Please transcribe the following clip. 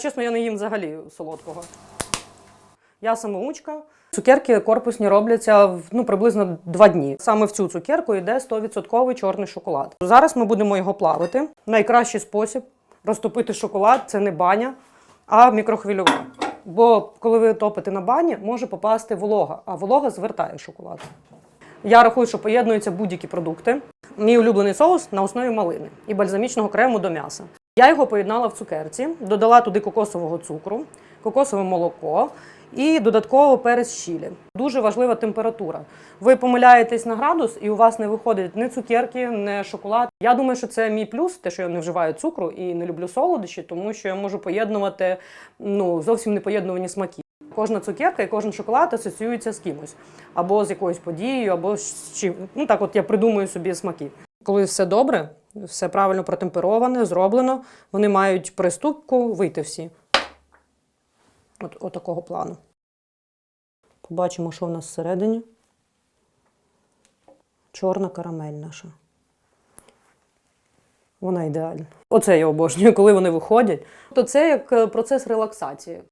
Чесно, я не їм взагалі солодкого. Я самоучка. Цукерки корпусні робляться в ну, приблизно два дні. Саме в цю цукерку йде 100% чорний шоколад. Зараз ми будемо його плавити. Найкращий спосіб розтопити шоколад це не баня, а мікрохвильова. Бо коли ви топите на бані, може попасти волога, а волога звертає шоколад. Я рахую, що поєднуються будь-які продукти. Мій улюблений соус на основі малини і бальзамічного крему до м'яса. Я його поєднала в цукерці, додала туди кокосового цукру, кокосове молоко і додатково перець чілі. Дуже важлива температура. Ви помиляєтесь на градус, і у вас не виходить ні цукерки, ні шоколад. Я думаю, що це мій плюс, те, що я не вживаю цукру і не люблю солодощі, тому що я можу поєднувати ну, зовсім непоєднувані смаки. Кожна цукерка і кожен шоколад асоціюється з кимось, або з якоюсь подією, або з чим. Ну так, от я придумую собі смаки. Коли все добре, все правильно протемпероване, зроблено, вони мають при ступку вийти всі. От, от такого плану. Побачимо, що в нас всередині. Чорна карамель наша. Вона ідеальна. Оце я обожнюю, коли вони виходять. То це як е, процес релаксації.